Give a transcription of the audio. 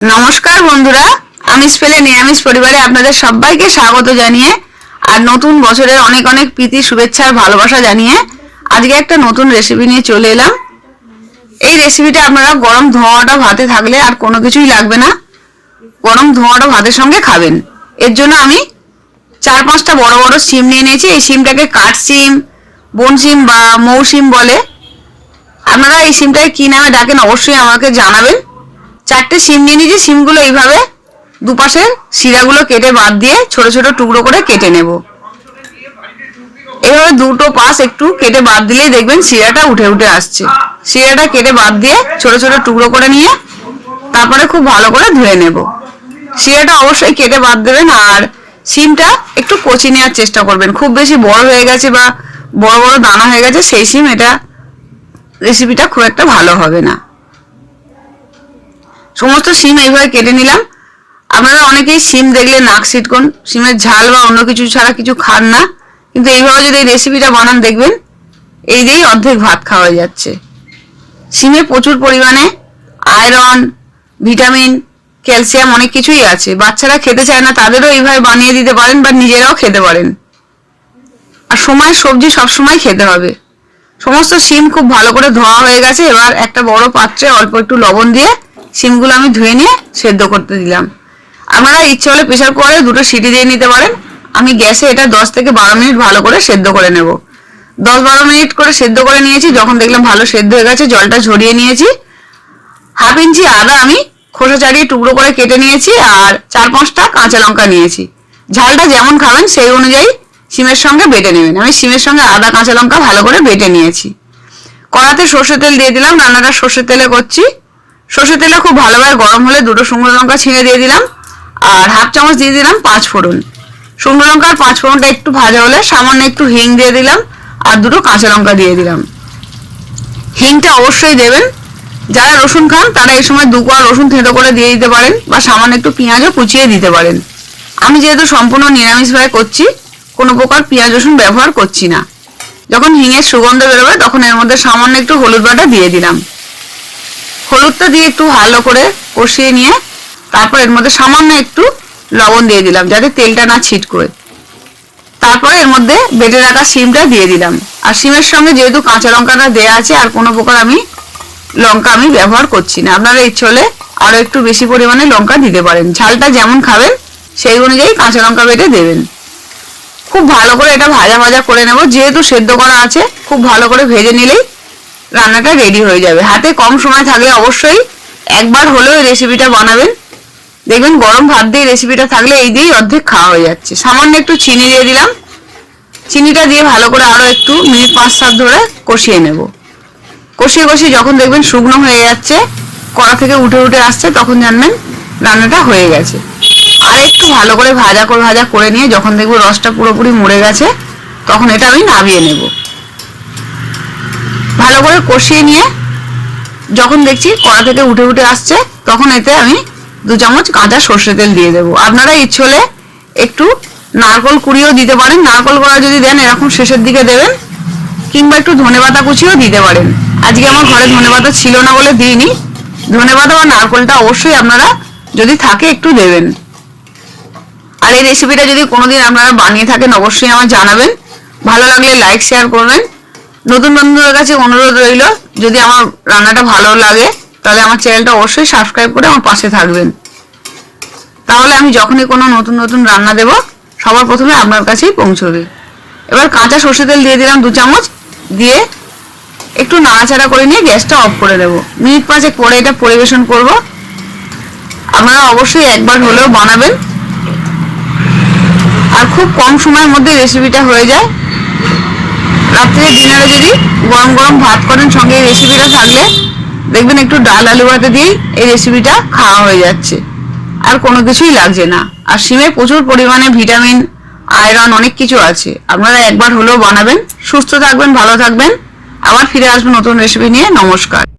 নমস্কার বন্ধুরা আমিষ পেলে নিরামিষ পরিবারে আপনাদের সবাইকে স্বাগত জানিয়ে আর নতুন বছরের অনেক অনেক প্রীতি, শুভেচ্ছা আর ভালোবাসা জানিয়ে আজকে একটা নতুন রেসিপি নিয়ে চলে এলাম। এই রেসিপিটা আপনারা গরম ধোঁয়াটা ভাতে থাকলে আর কোনো কিছুই লাগবে না। গরম ধোঁয়াটা ভাতের সঙ্গে খাবেন। এর জন্য আমি চার পাঁচটা বড় বড় সিম নিয়ে নিয়েছি। এই সিমটাকে কাঠ সিম বন সিম বা মৌ সিম বলে। আপনারা এই সিমটাকে কি নামে ডাকেন অবশ্যই আমাকে জানাবেন। চারটে সিম নিয়ে নিয়েছি, সিমগুলো এইভাবে দুপাশে শিরাগুলো কেটে বাদ দিয়ে ছোট ছোট টুকরো করে কেটে নেব। এইভাবে দুটো পাশ একটু কেটে বাদ দিলেই দেখবেন শিরাটা উঠে উঠে আসছে। শিরাটা কেটে বাদ দিয়ে ছোট ছোট টুকরো করে নিয়ে তারপরে খুব ভালো করে ধুয়ে নেব। শিরাটা অবশ্যই কেটে বাদ দেবেন আর সিমটা একটু কচি নেওয়ার চেষ্টা করবেন। খুব বেশি বড় হয়ে গেছে বা বড় বড় দানা হয়ে গেছে, সেই সিম এটা রেসিপিটা খুব একটা ভালো হবে না। সমস্ত সিম এইভাবে কেটে নিলাম। আপনারা অনেকেই সিম দেখলে নাক সিটকন, সিমের ঝাল বা অন্য কিছু ছাড়া কিছু খান না। কিন্তু এইভাবে যদি এই রেসিপিটা বানান দেখবেন, এই দিয়েই অর্ধেক ভাত খাওয়া যাচ্ছে। সিমে প্রচুর পরিমাণে আয়রন ভিটামিন ক্যালসিয়াম অনেক কিছুই আছে। বাচ্চারা খেতে চায় না, তাদেরও এইভাবে বানিয়ে দিতে পারেন বা নিজেরাও খেতে পারেন। আর সময় সবজি সবসময় খেতে হবে। সমস্ত সিম খুব ভালো করে ধোয়া হয়ে গেছে। এবার একটা বড় পাত্রে অল্প একটু লবণ দিয়ে সিমগুলো আমি ধুয়ে নিয়ে সেদ্ধ করতে দিলাম। আপনারা ইচ্ছে হলে প্রেশার কুকারে দুটো সিটি দিয়ে নিতে পারেন। আমি গ্যাসে এটা দশ থেকে বারো মিনিট ভালো করে সেদ্ধ করে নেব। দশ বারো মিনিট করে সেদ্ধ করে নিয়েছি, যখন দেখলাম ভালো সেদ্ধ হয়ে গেছে, জলটা ঝরিয়ে নিয়েছি। হাফ ইঞ্চি আদা আমি খোসা ছাড়িয়ে টুকরো করে কেটে নিয়েছি আর চার পাঁচটা কাঁচা লঙ্কা নিয়েছি। ঝালটা যেমন খাবেন, সেই অনুযায়ী সিমের সঙ্গে বেটে নেবেন। আমি সিমের সঙ্গে আদা, কাঁচা লঙ্কা ভালো করে বেটে নিয়েছি। কড়াতে সর্ষে তেল দিয়ে দিলাম, রান্নাটা সর্ষে তেলে করছি। সর্ষে তেলে খুব ভালোভাবে গরম হলে দুটো শুকনো লঙ্কা ছিঁড়ে দিয়ে দিলাম, আর হাফ চামচ দিয়ে দিলাম পাঁচ ফোড়ন। শুকনো লঙ্কা আর পাঁচ ফোড়নটা একটু ভাজা হলে সামান্য একটু হিং দিয়ে দিলাম, আর দুটো কাঁচা লঙ্কা দিয়ে দিলাম। হিংটা অবশ্যই দেবেন। যারা রসুন খান, তারা এই সময় দু কোয়া রসুন থেঁতো করে দিয়ে দিতে পারেন, বা সামান্য একটু পেঁয়াজও কুচিয়ে দিতে পারেন। আমি যেহেতু সম্পূর্ণ নিরামিষভাবে করছি, কোনো প্রকার পেঁয়াজ রসুন ব্যবহার করছি না। যখন হিঙের সুগন্ধ বেরোবে, তখন এর মধ্যে সামান্য একটু হলুদ বাটা দিয়ে দিলাম। হলুদটা দিয়ে একটু ভালো করে কষিয়ে নিয়ে তারপর এর মধ্যে সামান্য একটু লবণ দিয়ে দিলাম, যাতে তেলটা না ছিটকোয়। তারপরে এর মধ্যে বেটে রাখা সিমটা দিয়ে দিলাম। আর সিমের সঙ্গে যেহেতু কাঁচা লঙ্কাটা দেওয়া আছে, আর কোনো প্রকার আমি লঙ্কা আমি ব্যবহার করছি না। আপনারা ইচ্ছে হলে আরও একটু বেশি পরিমাণে লঙ্কা দিতে পারেন। ঝালটা যেমন খাবেন, সেই অনুযায়ী কাঁচা লঙ্কা বেটে দেবেন। খুব ভালো করে এটা ভাজা ভাজা করে নেব। যেহেতু সেদ্ধ করা আছে, খুব ভালো করে ভেজে নিলেই রান্নাটা রেডি হয়ে যাবে। হাতে কম সময় থাকলে অবশ্যই একবার হলেও এই রেসিপিটা বানাবেন। দেখবেন গরম ভাত দিয়ে রেসিপিটা থাকলে এই দিয়েই অর্ধেক খাওয়া হয়ে যাচ্ছে। সামান্য একটু চিনি দিয়ে দিলাম। চিনিটা দিয়ে ভালো করে আরও একটু মিনিট পাঁচ সাত ধরে কষিয়ে নেব। কষিয়ে কষিয়ে যখন দেখবেন শুকনো হয়ে যাচ্ছে, কড়া থেকে উঠে উঠে আসছে, তখন জানবেন রান্নাটা হয়ে গেছে। আর একটু ভালো করে ভাজা করে ভাজা করে নিয়ে যখন দেখব রসটা পুরোপুরি মরে গেছে, তখন এটা আমি নামিয়ে নেব। ভালো করে কষিয়ে নিয়ে যখন দেখছি কড়া থেকে উঠে উঠে আসছে, তখন এতে আমি দু চামচ কাঁচা সর্ষে তেল দিয়ে দেবো। আপনারা ইচ্ছে হলে একটু নারকল কুড়িও দিতে পারেন। নারকল কড়া যদি দেন, এরকম শেষের দিকে দেবেন, কিংবা একটু ধনেপাতা কুচিও দিতে পারেন। আজকে আমার ঘরে ধনেপাতা ছিল না বলে দিইনি। ধনে ধনেপাতা বা নারকলটা অবশ্যই আপনারা যদি থাকে, একটু দেবেন। আর এই রেসিপিটা যদি কোনোদিন আপনারা বানিয়ে থাকেন, অবশ্যই আমার জানাবেন। ভালো লাগলে লাইক শেয়ার করবেন। নতুন বন্ধুদের কাছে অনুরোধ রইল, যদি আমার রান্নাটা ভালো লাগে, তাহলে আমার চ্যানেলটা অবশ্যই সাবস্ক্রাইব করে আমার পাশে থাকবেন। তাহলে আমি যখনই কোনো নতুন নতুন রান্না দেব, সবার প্রথমে আপনার কাছেই পৌঁছবে। এবার কাঁচা সর্ষে তেল দিয়ে দিলাম দু চামচ, দিয়ে একটু নাড়াচাড়া করে নিয়ে গ্যাসটা অফ করে দেবো। মিনিট পাঁচেক পরে এটা পরিবেশন করব। আপনারা অবশ্যই একবার হলেও বানাবেন। আর খুব কম সময়ের মধ্যে রেসিপিটা হয়ে যায়। রাত্রে ডিনারে যদি গরম গরম ভাত করেন, সঙ্গে এই রেসিপিটা থাকলে দেখবেন একটু ডাল আলু ভাতে দিয়েই এই রেসিপিটা খাওয়া হয়ে যাচ্ছে। আর কোনো কিছুই লাগছে না। আর সিমে প্রচুর পরিমাণে ভিটামিন আয়রন অনেক কিছু আছে। আপনারা একবার হলেও বানাবেন। সুস্থ থাকবেন, ভালো থাকবেন। আবার ফিরে আসবেন নতুন রেসিপি নিয়ে। নমস্কার।